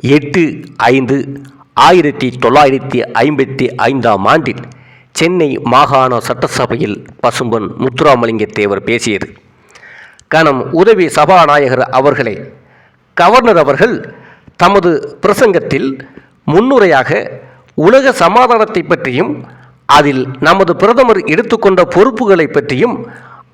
எட்டு ஐந்து ஆயிரத்தி தொள்ளாயிரத்தி ஐம்பத்தி ஐந்தாம் ஆண்டில் சென்னை மாகாண சட்டசபையில் பசும்பொன் முத்துராமலிங்க தேவர் பேசியது. கணம் உதவி சபாநாயகர் அவர்களே கவர்னர் அவர்கள் தமது பிரசங்கத்தில் முன்னுரையாக உலக சமாதானத்தை பற்றியும் அதில் நமது பிரதமர் எடுத்துக்கொண்ட பொறுப்புகளை பற்றியும்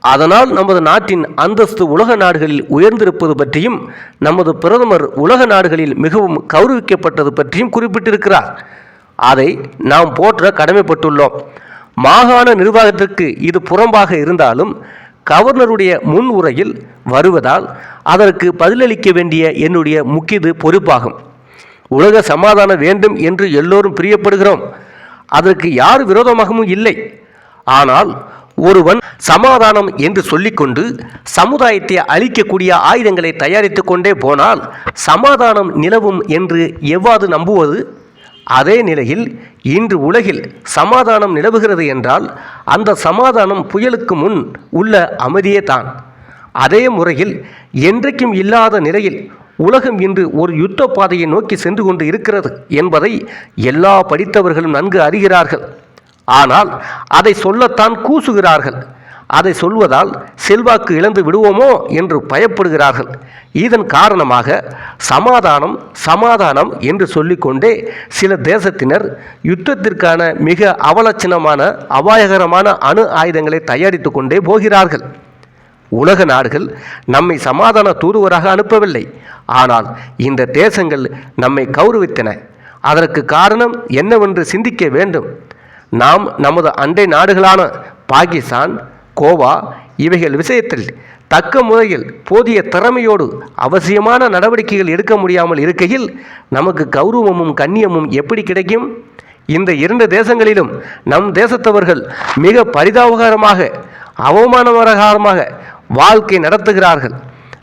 அதனால் நமது நாட்டின் அந்தஸ்து உலக நாடுகளில் உயர்ந்திருப்பது பற்றியும் நமது பிரதமர் உலக நாடுகளில் மிகவும் கௌரவிக்கப்பட்டது பற்றியும் குறிப்பிட்டிருக்கிறார். அதை நாம் போற்ற கடமைப்பட்டுள்ளோம். மாகாண நிர்வாகத்திற்கு இது புறம்பாக இருந்தாலும் கவர்னருடைய முன் உரையில் வருவதால் அதற்கு பதிலளிக்க வேண்டிய என்னுடைய முக்கிய பொறுப்பாகும். உலக சமாதானம் வேண்டும் என்று எல்லோரும் பிரியப்படுகிறோம். அதற்கு யார் விரோதமாகவும் இல்லை. ஆனால் ஒருவன் சமாதானம் என்று சொல்லிக்கொண்டு சமுதாயத்தை அழிக்கக்கூடிய ஆயுதங்களை தயாரித்து கொண்டே போனால் சமாதானம் நிலவும் என்று எவ்வாறு நம்புவது? அதே நிலையில் இன்று உலகில் சமாதானம் நிலவுகிறது என்றால் அந்த சமாதானம் புயலுக்கு முன் உள்ள அமைதியே தான். அதே முறையில் என்றைக்கும் இல்லாத நிலையில் உலகம் இன்று ஒரு யுத்த பாதையை நோக்கி சென்று கொண்டு இருக்கிறது என்பதை எல்லா படித்தவர்களும் நன்கு அறிகிறார்கள். ஆனால் அதை சொல்லத்தான் கூசுகிறார்கள். அதை சொல்வதால் செல்வாக்கு இழந்து விடுவோமோ என்று பயப்படுகிறார்கள். இதன் காரணமாக சமாதானம் சமாதானம் என்று சொல்லிக்கொண்டே சில தேசத்தினர் யுத்தத்திற்கான மிக அவலட்சணமான அபாயகரமான அணு ஆயுதங்களை தயாரித்து கொண்டே போகிறார்கள். உலக நாடுகள் நம்மை சமாதான தூதுவராக அனுப்பவில்லை. ஆனால் இந்த தேசங்கள் நம்மை கௌரவித்தன. அதற்கு காரணம் என்னவென்று சிந்திக்க வேண்டும். நாம் நமது அண்டை நாடுகளான பாகிஸ்தான் கோவா இவைகள் விஷயத்தில் தக்க முறையில் போதிய திறமையோடு அவசியமான நடவடிக்கைகள் எடுக்க முடியாமல் இருக்கையில் நமக்கு கௌரவமும் கண்ணியமும் எப்படி கிடைக்கும்? இந்த இரண்டு தேசங்களிலும் நம் தேசத்தவர்கள் மிக பரிதாபகரமாக அவமானகரமாக வாழ்க்கை நடத்துகிறார்கள்.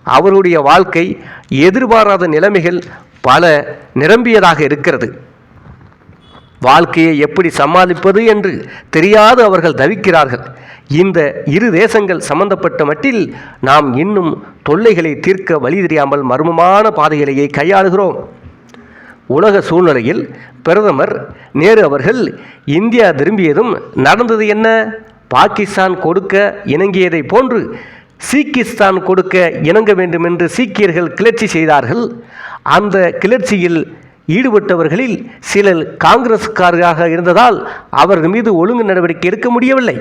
அவருடைய வாழ்க்கை எதிர்பாராத நிலைமைகள் பல நிரம்பியதாக இருக்கிறது. வாழ்க்கையை எப்படி சமாளிப்பது என்று தெரியாது அவர்கள் தவிக்கிறார்கள். இந்த இரு தேசங்கள் சம்பந்தப்பட்ட மட்டில் நாம் இன்னும் தொல்லைகளை தீர்க்க வழி தெரியாமல் மர்மமான பாதைகளையே கையாளுகிறோம். உலக சூழ்நிலையில் பிரதமர் நேரு அவர்கள் இந்தியா திரும்பியதும் நடந்தது என்ன? பாகிஸ்தான் கொடுக்க இணங்கியதை போன்று சீக்கிஸ்தான் கொடுக்க இணங்க வேண்டும் என்று சீக்கியர்கள் கிளர்ச்சி செய்தார்கள். அந்த கிளர்ச்சியில் ஈடுபட்டவர்களில் சிலர் காங்கிரஸ்காரராக இருந்ததால் அவர்கள் மீது ஒழுங்கு நடவடிக்கை எடுக்க முடியவில்லை.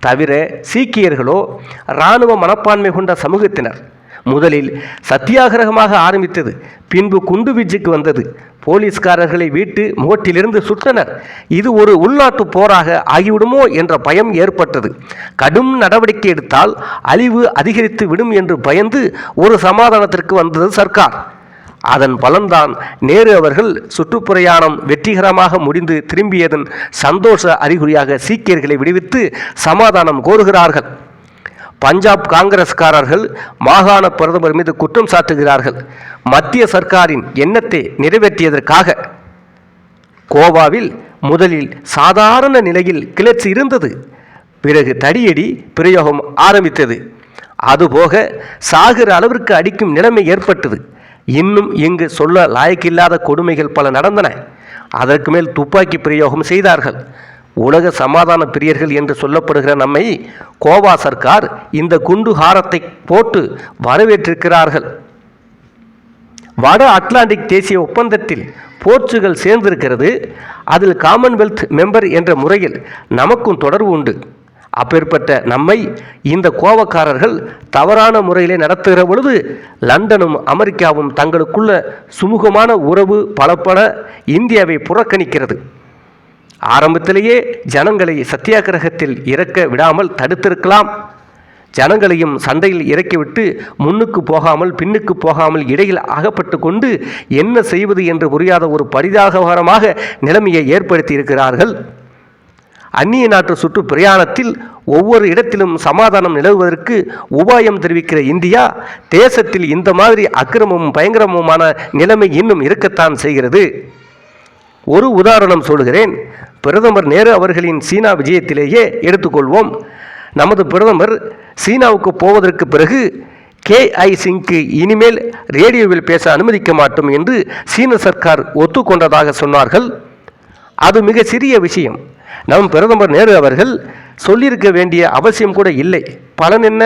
தவிர சீக்கியர்களோ இராணுவ மனப்பான்மை கொண்ட சமூகத்தினர். முதலில் சத்தியாகிரகமாக ஆரம்பித்தது. பின்பு குண்டு வீச்சுக்கு வந்தது. போலீஸ்காரர்களை வீட்டு முகட்டிலிருந்து சுட்டனர். இது ஒரு உள்நாட்டு போராக ஆகிவிடுமோ என்ற பயம் ஏற்பட்டது. கடும் நடவடிக்கை எடுத்தால் அழிவு அதிகரித்து விடும் என்று பயந்து ஒரு சமாதானத்திற்கு வந்தது சர்க்கார். அதன் பலன்தான் நேரு அவர்கள் சுற்றுப்பிரயாணம் வெற்றிகரமாக முடிந்து திரும்பியதன் சந்தோஷ அறிகுறியாக சீக்கியர்களை விடுவித்து சமாதானம் கோருகிறார்கள். பஞ்சாப் காங்கிரஸ்காரர்கள் மாகாண பிரதமர் மீது குற்றம் சாட்டுகிறார்கள். மத்திய சர்க்காரின் எண்ணத்தை நிறைவேற்றியதற்காக. கோவாவில் முதலில் சாதாரண நிலையில் கிளர்ச்சி இருந்தது. பிறகு தடியடி பிரயோகம் ஆரம்பித்தது. அதுபோக சாகிற அளவிற்கு அடிக்கும் நிலைமை ஏற்பட்டது. இன்னும் இங்கு சொல்ல லாயக்கில்லாத கொடுமைகள் பல நடந்தன. அதற்கு மேல் துப்பாக்கி பிரயோகம் செய்தார்கள். உலக சமாதான பிரியர்கள் என்று சொல்லப்படுகிற நம்மை கோவா சர்க்கார் இந்த குண்டு ஹாரத்தை போட்டு வரவேற்றிருக்கிறார்கள். வட அட்லாண்டிக் தேசிய ஒப்பந்தத்தில் போர்ச்சுகல் சேர்ந்திருக்கிறது. அதில் காமன்வெல்த் மெம்பர் என்ற முறையில் நமக்கும் தொடர்பு உண்டு. அப்பேற்பட்ட நம்மை இந்த கோவக்காரர்கள் தவறான முறையிலே நடத்துகிற பொழுது லண்டனும் அமெரிக்காவும் தங்களுக்குள்ள சுமூகமான உறவு பலப்பட இந்தியாவை புறக்கணிக்கிறது. ஆரம்பத்திலேயே ஜனங்களை சத்தியாகிரகத்தில் இறக்க விடாமல் தடுத்திருக்கலாம். ஜனங்களையும் சண்டையில் இறக்கிவிட்டு முன்னுக்கு போகாமல் பின்னுக்கு போகாமல் இடையில் அகப்பட்டு கொண்டு என்ன செய்வது என்று புரியாத ஒரு பரிதாகவாரமாக நிலைமையை ஏற்படுத்தி இருக்கிறார்கள் அந்நிய நாட்டு சுற்று பிரயாணத்தில் ஒவ்வொரு இடத்திலும் சமாதானம் நிலவுவதற்கு உபாயம் தெரிவிக்கிற இந்தியா தேசத்தில் இந்த மாதிரி அக்கிரமமும் பயங்கரமுமான நிலைமை இன்னும் இருக்கத்தான் செய்கிறது. ஒரு உதாரணம் சொல்கிறேன் பிரதமர் நேரு அவர்களின் சீனா விஜயத்திலேயே எடுத்துக்கொள்வோம். நமது பிரதமர் சீனாவுக்கு போவதற்கு பிறகு கேஐ சிங்க்கு இனிமேல் ரேடியோவில் பேச அனுமதிக்க மாட்டோம் என்று சீன சர்க்கார் ஒத்துக்கொண்டதாக சொன்னார்கள். அது மிக சிறிய விஷயம். நம் பிரதமர் நேரு அவர்கள் சொல்லியிருக்க வேண்டிய அவசியம் கூட இல்லை. பலன் என்ன?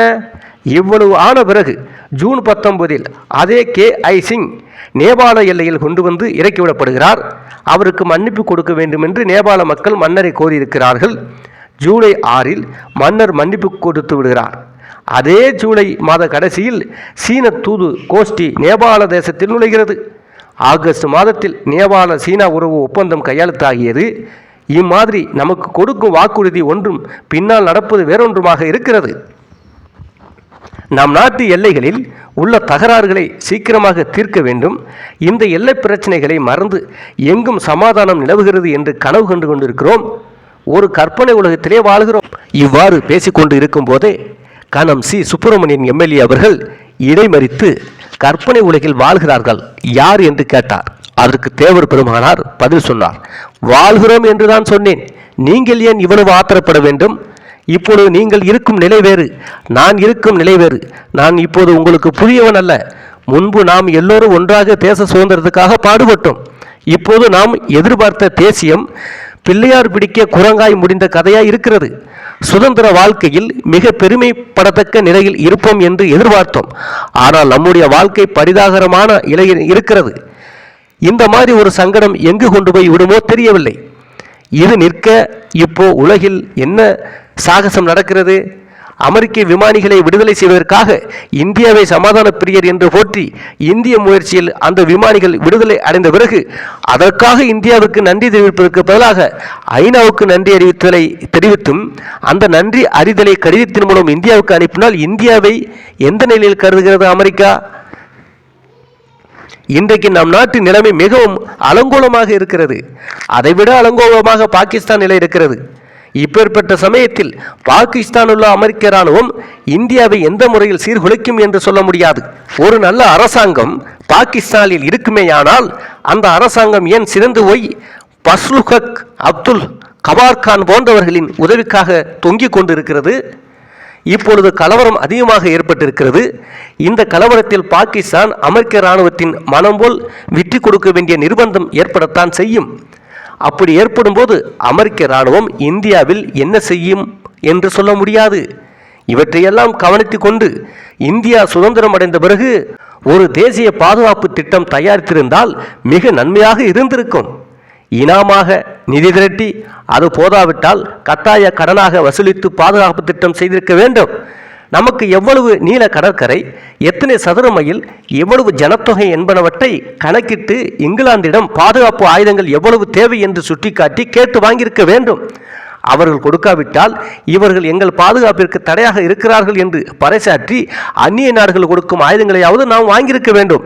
இவ்வளவு ஆன பிறகு ஜூன் பத்தொன்பதில் அதே கே ஐ சிங் நேபாள எல்லையில் கொண்டு வந்து இறக்கிவிடப்படுகிறார் அவருக்கு மன்னிப்பு கொடுக்க வேண்டும் என்று நேபாள மக்கள் மன்னரை கோரியிருக்கிறார்கள். ஜூலை ஆறில் மன்னர் மன்னிப்பு கொடுத்து விடுகிறார். அதே ஜூலை மாத கடைசியில் சீன தூது கோஷ்டி நேபாள தேசத்தில் நுழைகிறது. ஆகஸ்ட் மாதத்தில் நேபாள சீனா உறவு ஒப்பந்தம் கையெழுத்தாகியது. இம்மாதிரி நமக்கு கொடுக்கும் வாக்குறுதி ஒன்றும் பின்னால் நடப்பது வேறொன்றுமாக இருக்கிறது. நம் நாட்டு எல்லைகளில் உள்ள தகராறுகளை சீக்கிரமாக தீர்க்க வேண்டும். இந்த எல்லை பிரச்சனைகளை மறந்து எங்கும் சமாதானம் நிலவுகிறது என்று கனவு கண்டு கொண்டிருக்கிறோம். ஒரு கற்பனை உலகத்திலே வாழ்கிறோம். இவ்வாறு பேசிக்கொண்டு இருக்கும் போதே கனம் சி. சுப்பிரமணியன் எம்எல்ஏ அவர்கள் இடைமறித்து கற்பனை உலகில் வாழ்கிறார்கள் யார் என்று கேட்டார். அதற்கு தேவர் பெருமானார் பதில் சொன்னார். வாழ்கிறோம் என்றுதான் சொன்னேன். நீங்கள் ஏன் இவ்வளவு ஆத்திரப்பட வேண்டும்? இப்பொழுது நீங்கள் இருக்கும் நிலை வேறு. நான் இருக்கும் நிலை வேறு. நான் இப்போது உங்களுக்கு புதியவன் அல்ல. முன்பு நாம் எல்லோரும் ஒன்றாக தேச சுதந்திரத்துக்காக பாடுபட்டோம். இப்போது நாம் எதிர்பார்த்த தேசியம் பிள்ளையார் பிடிக்க குரங்காய் முடிந்த கதையாய் இருக்கிறது. சுதந்திர வாழ்க்கையில் மிக பெருமைப்படத்தக்க நிலையில் இருப்போம் என்று எதிர்பார்த்தோம். ஆனால் நம்முடைய வாழ்க்கை பரிதாகரமான நிலையில் இருக்கிறது. இந்த மாதிரி ஒரு சங்கடம் எங்கு கொண்டு போய் விடுமோ தெரியவில்லை. இது நிற்க இப்போ உலகில் என்ன சாகசம் நடக்கிறது? அமெரிக்க விமானிகளை விடுதலை செய்வதற்காக இந்தியாவை சமாதான பிரியர் என்று போற்றி இந்திய முயற்சியில் அந்த விமானிகள் விடுதலை அடைந்த பிறகு அதற்காக இந்தியாவுக்கு நன்றி தெரிவிப்பதற்கு பதிலாக ஐநாவுக்கு நன்றி அறிவித்தலை தெரிவித்தும் அந்த நன்றி அறிதலை கடிதத்தின் மூலம் இந்தியாவுக்கு அனுப்பினால் இந்தியாவை எந்த நிலையில் கருதுகிறது அமெரிக்கா? இன்றைக்கு நம் நாட்டு நிலைமை மிகவும் அலங்கோலமாக இருக்கிறது. அதைவிட அலங்கோலமாக பாகிஸ்தான் நிலை இருக்கிறது. இப்பேற்பட்ட சமயத்தில் பாகிஸ்தான் உள்ள அமெரிக்க இராணுவம் இந்தியாவை எந்த முறையில் சீர்குலைக்கும் என்று சொல்ல முடியாது. ஒரு நல்ல அரசாங்கம் பாகிஸ்தானில் இருக்குமேயானால் அந்த அரசாங்கம் ஏன் சிறந்து போய் பஸ்லுஹக் அப்துல் கபார்கான் போன்றவர்களின் உதவிக்காக தொங்கிக் கொண்டிருக்கிறது? இப்பொழுது கலவரம் அதிகமாக ஏற்பட்டிருக்கிறது. இந்த கலவரத்தில் பாகிஸ்தான் அமெரிக்க இராணுவத்தின் மனம் போல் விட்டு கொடுக்க வேண்டிய நிர்பந்தம் ஏற்படத்தான் செய்யும். அப்படி ஏற்படும் போது அமெரிக்க இராணுவம் இந்தியாவில் என்ன செய்யும் என்று சொல்ல முடியாது. இவற்றையெல்லாம் கவனித்து கொண்டு இந்தியா சுதந்திரம் அடைந்த பிறகு ஒரு தேசிய பாதுகாப்பு திட்டம் தயாரித்திருந்தால் மிக நன்மையாக இருந்திருக்கும். இனாமாக நிதி திரட்டி அது போதாவிட்டால் கட்டாய கடனாக வசூலித்து பாதுகாப்பு திட்டம் செய்திருக்க வேண்டும். நமக்கு எவ்வளவு நீள கடற்கரை எத்தனை சதுர மைல் எவ்வளவு ஜனத்தொகை என்பனவற்றை கணக்கிட்டு இங்கிலாந்திடம் பாதுகாப்பு ஆயுதங்கள் எவ்வளவு தேவை என்று சுட்டிக்காட்டி கேட்டு வாங்கியிருக்க வேண்டும். அவர்கள் கொடுக்காவிட்டால் இவர்கள் எங்கள் பாதுகாப்பிற்கு தடையாக இருக்கிறார்கள் என்று பறைசாற்றி அந்நிய நாடுகள் கொடுக்கும் ஆயுதங்களையாவது நாம் வாங்கியிருக்க வேண்டும்.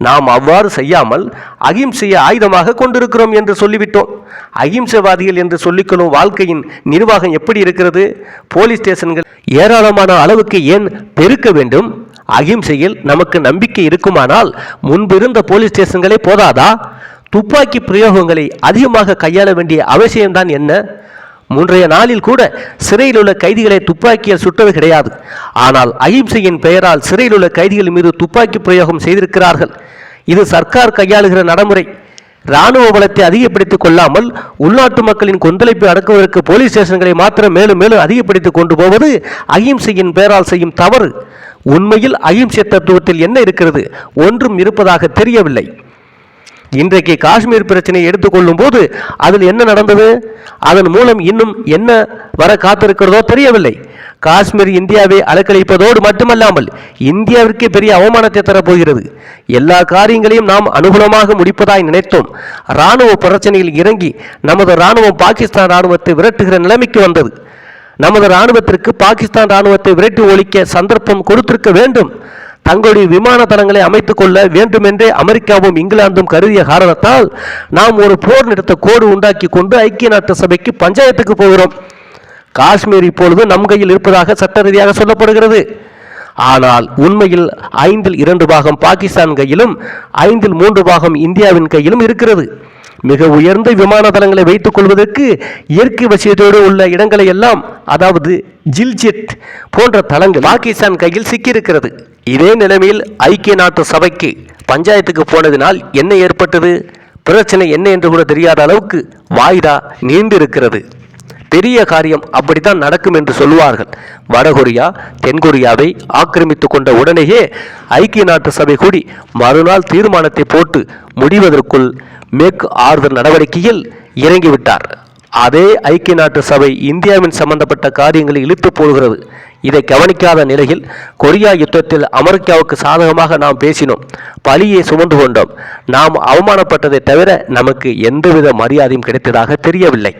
நாம் அவ்வாறு செய்யாமல் அகிம்சையை ஆயுதமாக கொண்டிருக்கிறோம் என்று சொல்லிவிட்டோம். அகிம்சைவாதிகள் என்று சொல்லிக்கொள்ளும் வாழ்க்கையின் நிர்வாகம் எப்படி இருக்கிறது? போலீஸ் ஸ்டேஷன்கள் ஏராளமான அளவுக்கு ஏன் பெருக்க வேண்டும்? அகிம்சையில் நமக்கு நம்பிக்கை இருக்குமானால் முன்பிருந்த போலீஸ் ஸ்டேஷன்களே போதாதா? துப்பாக்கி பிரயோகங்களை அதிகமாக கையாள வேண்டிய அவசியம்தான் என்ன? முன்றைய நாளில் கூட சிறையில் உள்ள கைதிகளை துப்பாக்கியால் சுட்டது கிடையாது. ஆனால் அகிம்சையின் பெயரால் சிறையில் உள்ள கைதிகள் மீது துப்பாக்கி பிரயோகம் செய்திருக்கிறார்கள். இது சர்க்கார் கையாளுகிற நடைமுறை. இராணுவ பலத்தை அதிகப்படுத்திக் கொள்ளாமல் உள்நாட்டு மக்களின் கொந்தளிப்பை அடக்குவதற்கு போலீஸ் ஸ்டேஷன்களை மாத்திரம் மேலும் மேலும் அதிகப்படுத்திக் கொண்டு போவது அகிம்சையின் பெயரால் செய்யும் தவறு. உண்மையில் அகிம்சை தத்துவத்தில் என்ன இருக்கிறது? ஒன்றும் இருப்பதாக தெரியவில்லை. இன்றைக்கு காஷ்மீர் பிரச்சனையை எடுத்துக்கொள்ளும் போது அதில் என்ன நடந்தது? அதன் மூலம் இன்னும் என்ன வர காத்திருக்கிறதோ தெரியவில்லை. காஷ்மீர் இந்தியாவை அலக்களிப்பதோடு மட்டுமல்லாமல் இந்தியாவிற்கே பெரிய அவமானத்தை தரப்போகிறது எல்லா காரியங்களையும் நாம் அனுகூலமாக முடிப்பதாய் நினைத்தோம். இராணுவ பிரச்சனையில் இறங்கி நமது இராணுவம் பாகிஸ்தான் இராணுவத்தை விரட்டுகிற நிலைமைக்கு வந்தது. நமது இராணுவத்திற்கு பாகிஸ்தான் இராணுவத்தை விரட்டி ஒழிக்க சந்தர்ப்பம் கொடுத்திருக்க வேண்டும். தங்களுடைய விமான தளங்களை அமைத்துக் கொள்ள வேண்டுமென்றே அமெரிக்காவும் இங்கிலாந்தும் கருதிய காரணத்தால் நாம் ஒரு போர் நிறுத்த கோடு உண்டாக்கி கொண்டு ஐக்கிய நாட்டு சபைக்கு பஞ்சாயத்துக்கு போகிறோம். காஷ்மீர் இப்பொழுது நம் கையில் இருப்பதாக சட்ட ரீதியாக சொல்லப்படுகிறது. ஆனால் உண்மையில் ஐந்தில் இரண்டு பாகம் பாகிஸ்தான் கையிலும் ஐந்தில் மூன்று பாகம் இந்தியாவின் கையிலும் இருக்கிறது. மிக உயர்ந்த விமான தளங்களை வைத்துக் கொள்வதற்கு இயற்கை வசியத்தோடு உள்ள இடங்களை எல்லாம் அதாவது ஜில்ஜெட் போன்ற தளங்கள் பாகிஸ்தான் கையில் சிக்கியிருக்கிறது. இதே நிலைமையில் ஐக்கிய நாட்டு சபைக்கு பஞ்சாயத்துக்கு போனதினால் என்ன ஏற்பட்டது? பிரச்சனை என்ன என்று கூட தெரியாத அளவுக்கு வாய்தா நீண்டிருக்கிறது பெரிய காரியம் அப்படித்தான் நடக்கும் என்று சொல்லுவார்கள். வடகொரியா தென்கொரியாவை ஆக்கிரமித்து கொண்ட உடனேயே ஐக்கிய நாட்டு சபை கூடி மறுநாள் தீர்மானத்தை போட்டு முடிவதற்குள் மேற்கு ஆறுதல் நடவடிக்கையில் இறங்கிவிட்டார். அதே ஐக்கிய நாட்டு சபை இந்தியாவின் சம்பந்தப்பட்ட காரியங்களை இழுத்து போடுகிறது. இதை கவனிக்காத நிலையில் கொரியா யுத்தத்தில் அமெரிக்காவுக்கு சாதகமாக நாம் பேசினோம். பழியை சுமந்து கொண்டோம். நாம் அவமானப்பட்டதை தவிர நமக்கு எந்தவித மரியாதையும் கிடைத்ததாக தெரியவில்லை.